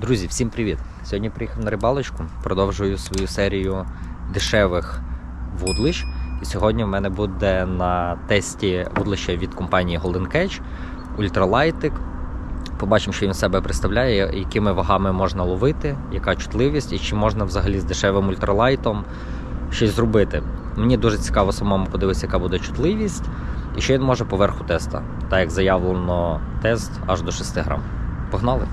Друзі, всім привіт! Сьогодні приїхав на рибалочку, продовжую свою серію дешевих вудлищ. І сьогодні в мене буде на тесті вудлища від компанії Golden Catch ультралайтик. Побачимо, що він себе представляє, якими вагами можна ловити, яка чутливість і чи можна взагалі з дешевим ультралайтом щось зробити. Мені дуже цікаво самому подивитися, яка буде чутливість і що він може поверху теста, так як заявлено тест аж до 6 грам. Погнали!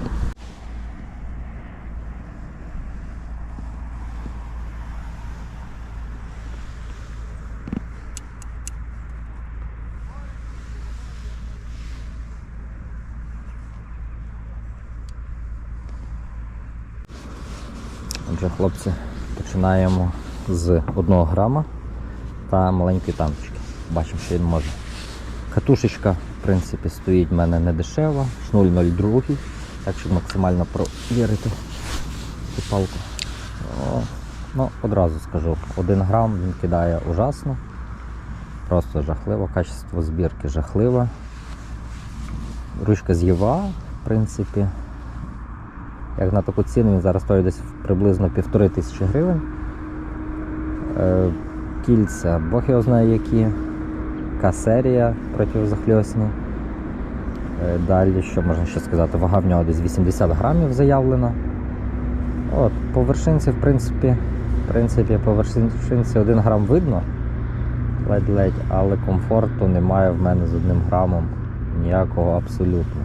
Отже, хлопці, починаємо з 1 грама та маленької таночки. Бачимо, що він може. Катушечка, в принципі, стоїть в мене не дешева, шнуль 0,2, так щоб максимально провірити цю палку. Ну, одразу скажу, 1 грам він кидає ужасно. Просто жахливо, качество збірки жахливе. Ручка з ЄВА, в принципі. Як на таку ціну він зараз стоїть десь приблизно півтори тисячі гривень. Е, Кільця, Бог його знає які. К-серія протизахльосні. Е, Далі, що можна ще сказати, вага в нього десь 80 грамів заявлена. От, По вершинці, в принципі, в принципі, по вершинці 1 грам видно ледь-ледь, але комфорту немає в мене з одним грамом ніякого абсолютно.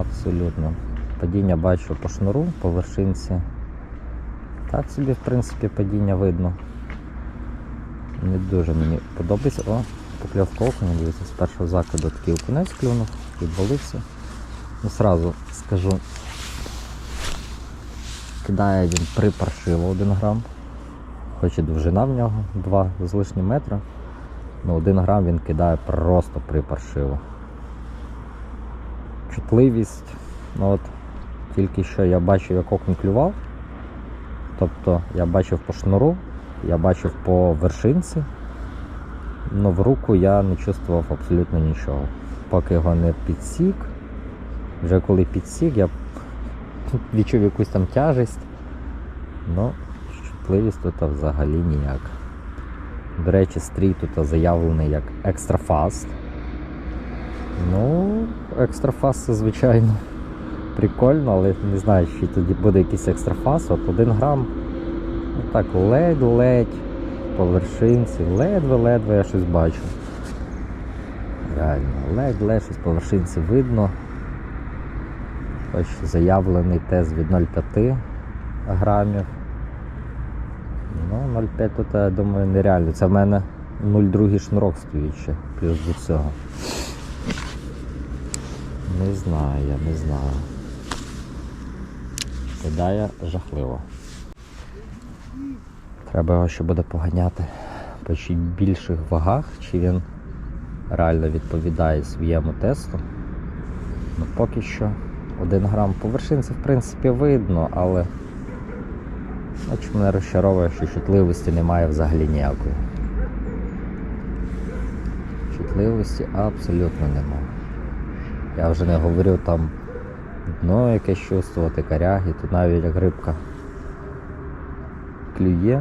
Абсолютно. Падіння бачу по шнуру, по вершинці. Так собі, в принципі, падіння видно. Не дуже мені подобається. О, покльовка окуня, дивіться, з першого закиду такий окунець клюнув, відвалився. Ну, сразу скажу, кидає він припаршиво 1 грам. Хоч і довжина в нього 2 з лишнім метра. Ну 1 грам він кидає просто припаршиво. Чутливість. Ну от тільки що я бачив, як окунь клював. Тобто я бачив по шнуру, я бачив по вершинці, але в руку я не чувствував абсолютно нічого. Поки його не підсік. Вже коли підсік, я відчув якусь там тяжесть. Ну, чутливість тут взагалі ніяк. До речі, стрій тут заявлений як екстра фаст. Ну, екстра фаст це звичайно прикольно, але не знаю, чи тоді буде якийсь екстрафас. От 1 грам. Ну так, ледь-ледь по вершинці, ледве-ледве я щось бачу. Реально, ледь-ледь щось по вершинці видно. Ось заявлений тест від 0,5 грамів. Ну, 0,5 тут, я думаю, нереально. Це в мене 0,2 шнурок стоїть ще, плюс до цього. Не знаю, я не знаю. Кидає жахливо. Треба його ще буде поганяти по чуть більших вагах, чи він реально відповідає своєму тесту. Ну поки що 1 грам по вершинці в принципі видно, але Хоч мене розчаровує, що чутливості немає взагалі ніякої. Чутливості абсолютно немає. Я вже не говорю там дно якесь чувствувати, коряги, тут навіть як рибка клює,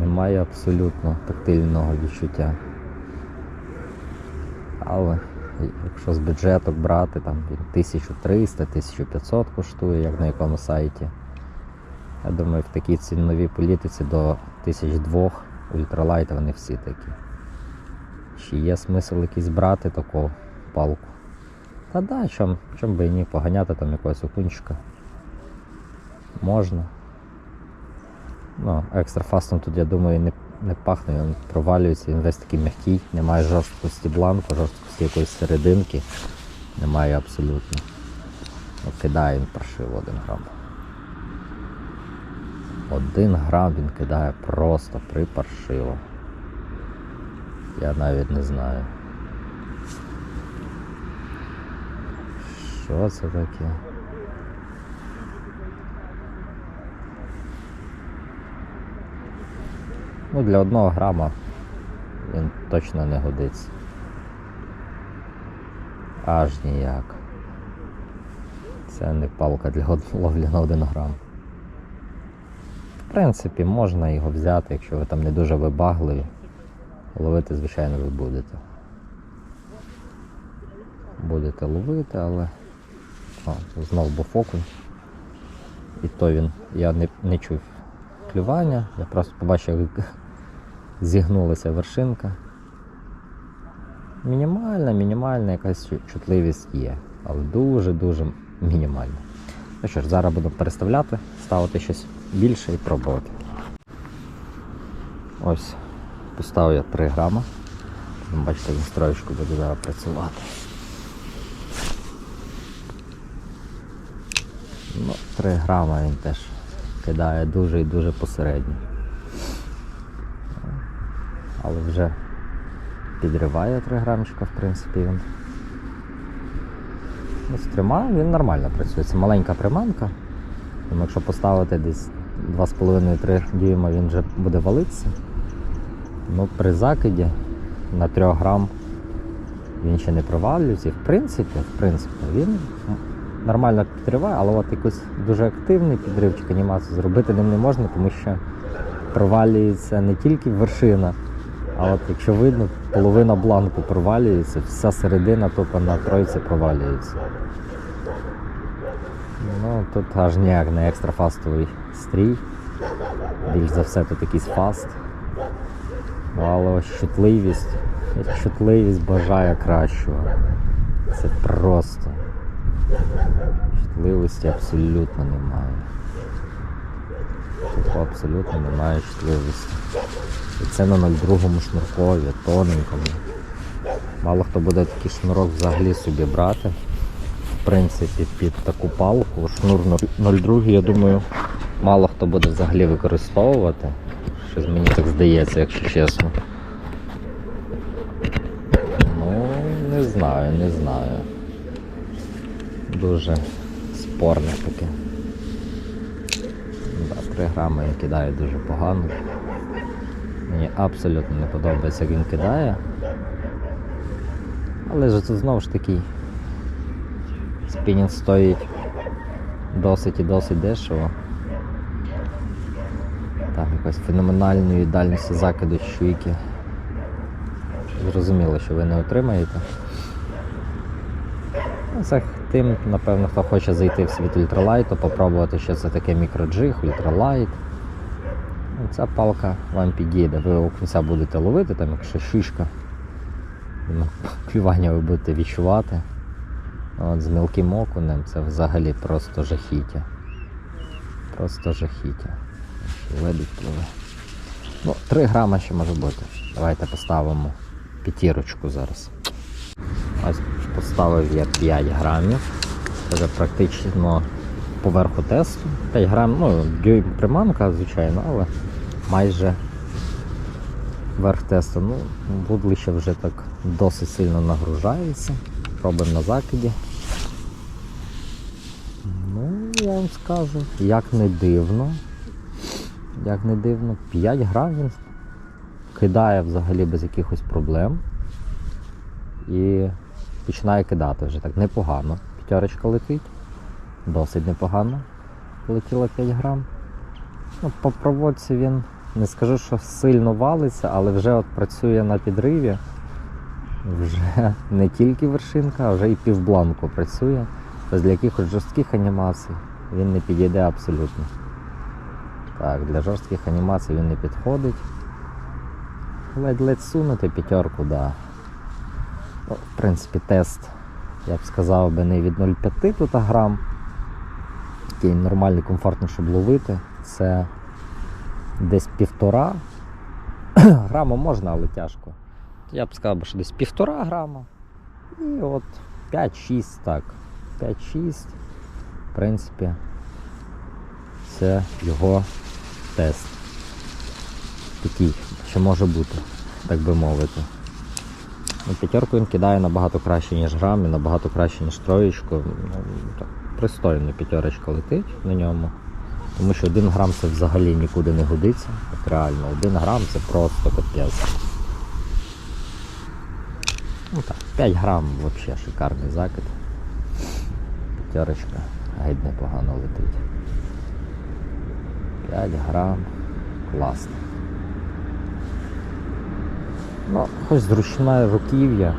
немає абсолютно тактильного відчуття. Але якщо з бюджеток брати, там 1300-1500 коштує, як на якому сайті. Я думаю, в такій ціновій політиці до 1002 ультралайта вони всі такі. Чи є смисл якийсь брати таку палку? Та да, чом, чом би і ні, поганяти там якогось окунчика. Можна. Ну, екстра фастом тут, я думаю, не, не пахне, він провалюється, він весь такий м'який, немає жорсткості бланку, жорсткості якоїсь серединки. Немає абсолютно. Ну, кидає він паршиво один грам. Один грам він кидає просто припаршиво. Я навіть не знаю. Що це таке? Ну, для одного грама він точно не годиться. Аж ніяк. Це не палка для ловлі на 1 грам. В принципі, можна його взяти, якщо ви там не дуже вибагливі. Ловити, звичайно, ви будете. Будете ловити, але О, знов був окунь. І то він. Я не, не чув клювання, я просто побачив, як зігнулася вершинка. Мінімальна, мінімальна якась чутливість є, але дуже-дуже мінімальна. Ну що ж, зараз буду переставляти, ставити щось більше і пробувати. Ось, поставив я 3 грама. Бачите, він строєчку буде зараз працювати. Ну, 3 грама він теж кидає дуже і дуже посередньо. Але вже підриває 3 грамчика, в принципі, він. Ну, з трьома він нормально працює. Це маленька приманка. Тому якщо поставити десь 2,5-3 дюйма, він вже буде валитися. Ну, при закиді на 3 грам він ще не провалюється. В принципі, в принципі, він нормально підриває, але от якийсь дуже активний підривчик анімацію зробити ним не можна, тому що провалюється не тільки вершина, а от якщо видно, половина бланку провалюється, вся середина тупо на тройці провалюється. Ну, тут аж ніяк не екстрафастовий стрій. Більш за все тут якийсь фаст. Ну, але ось чутливість. Чутливість бажає кращого. Це просто. Чутливості абсолютно немає. Тут абсолютно немає чутливості. І це на 0,2 шнуркові, тоненькому. Мало хто буде такий шнурок взагалі собі брати. В принципі, під таку палку. Шнур 0,2, я думаю, мало хто буде взагалі використовувати. Щось мені так здається, якщо чесно. Ну, не знаю, не знаю. Дуже спорне таке. Да, 3 грами він кидає дуже погано. Мені абсолютно не подобається, як він кидає. Але ж це знову ж таки спінінг стоїть досить і досить дешево. Так, якось феноменальної дальності закиду щуйки. Зрозуміло, що ви не отримаєте. Ну, Це тим, напевно, хто хоче зайти в світ ультралайту, попробувати, що це таке мікроджиг, ультралайт. Ну, Ця палка вам підійде. Ви у кінця будете ловити, там якщо щучка, ну, клювання ви будете відчувати. От з мілким окунем це взагалі просто жахіття. Просто жахіття. Лебідь пливе. Ну, 3 грама ще може бути. Давайте поставимо п'ятірочку зараз. Ось поставив я 5 грамів. Це практично поверху тесту. 5 грам, ну, дюйм приманка, звичайно, але майже верх тесту. Ну, вудлище вже так досить сильно нагружається. Робимо на закиді. Ну, я вам скажу, як не дивно. Як не дивно, 5 грам він кидає взагалі без якихось проблем. І починає кидати вже так непогано. П'ятерочка летить. Досить непогано. Полетіло 5 грам. Ну, по проводці він не скажу, що сильно валиться, але вже от працює на підриві. Вже не тільки вершинка, а вже і півбланку працює. Тобто для якихось жорстких анімацій він не підійде абсолютно. Так, для жорстких анімацій він не підходить. Ледь-ледь сунути п'ятерку, да. В принципі, тест, я б сказав би, не від 0,5 тут грам. Такий нормальний, комфортний, щоб ловити. Це десь півтора. Грама можна, але тяжко. Я б сказав, що десь півтора грама. І от 5-6, так. 5-6. В принципі, це його тест. Такий, що може бути, так би мовити. Ну, п'ятерку він кидає набагато краще, ніж грам, і набагато краще, ніж троєчку. Ну, пристойно п'ятерочка летить на ньому. Тому що один грам це взагалі нікуди не годиться. От реально, один грам це просто капець. Ну так, 5 грам взагалі шикарний закид. П'ятерочка. геть непогано летить. 5 грам. Класно. Ну, хоч зручна руків'я.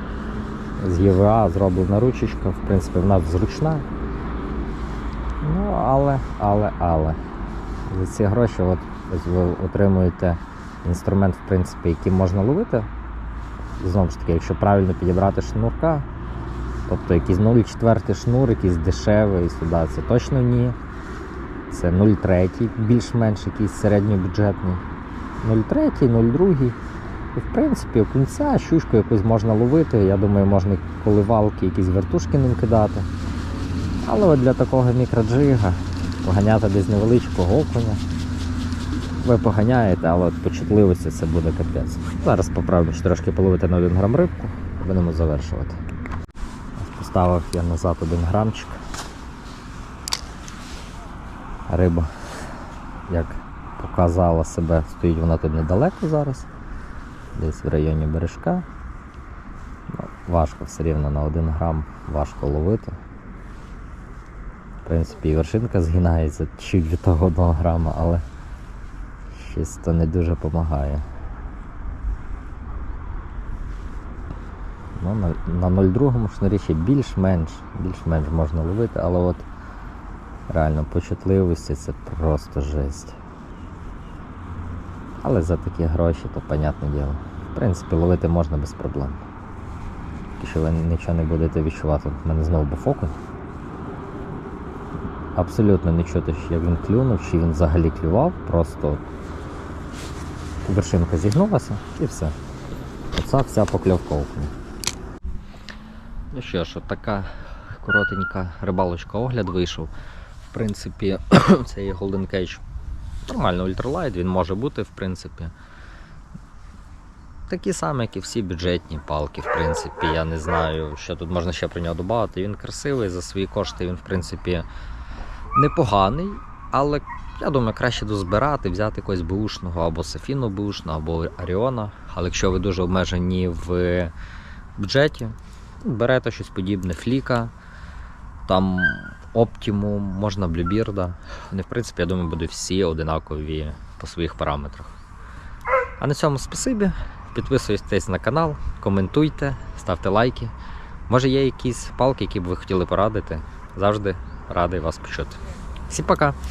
З ЄВА зроблена ручечка, в принципі, вона зручна. Ну, але, але, але. За ці гроші от, ось ви отримуєте інструмент, в принципі, яким можна ловити. Знову ж таки, якщо правильно підібрати шнурка, тобто якийсь 0,4 шнур, якийсь дешевий сюди, це точно ні. Це 0,3, більш-менш якийсь середньобюджетний. 0,3, 0,2. І в принципі, окунця, щучку якусь можна ловити. Я думаю, можна коливалки, якісь вертушки ним кидати. Але от для такого мікроджига поганяти десь невеличкого окуня. Ви поганяєте, але от по чутливості це буде капець. Зараз попробуємо ще трошки половити на 1 грам рибку, будемо завершувати. Поставив я назад 1 грамчик. Риба, як показала себе, стоїть вона тут недалеко зараз, десь в районі бережка. Ну, важко все рівно на 1 грам, важко ловити. В принципі, і вершинка згинається чуть від того 1 грама, але щось то не дуже допомагає. Ну, на, на 0,2 шнурі ще більш-менш, більш-менш можна ловити, але от реально по чутливості це просто жесть. Але за такі гроші, то понятне діло. В принципі, ловити можна без проблем. Якщо ви нічого не будете відчувати, в мене знову був окунь. Абсолютно не чути, як він клюнув, чи він взагалі клював, просто вершинка зігнулася і все. Оця вся покльовка окуня. Ну що ж, така коротенька рибалочка огляд вийшов. В принципі, цей Golden Cage нормально ультралайт, він може бути, в принципі. Такі самі, як і всі бюджетні палки, в принципі. Я не знаю, що тут можна ще про нього додати. Він красивий, за свої кошти він, в принципі, непоганий, але я думаю, краще дозбирати, взяти якогось бушного або Сафіну бушного, або Аріона. Але якщо ви дуже обмежені в бюджеті, берете щось подібне, фліка, там Optimum, можна Bluebeard. Вони, в принципі, я думаю, будуть всі одинакові по своїх параметрах. А на цьому спасибі. Підписуйтесь на канал, коментуйте, ставте лайки. Може є якісь палки, які б ви хотіли порадити. Завжди радий вас почути. Всім пока!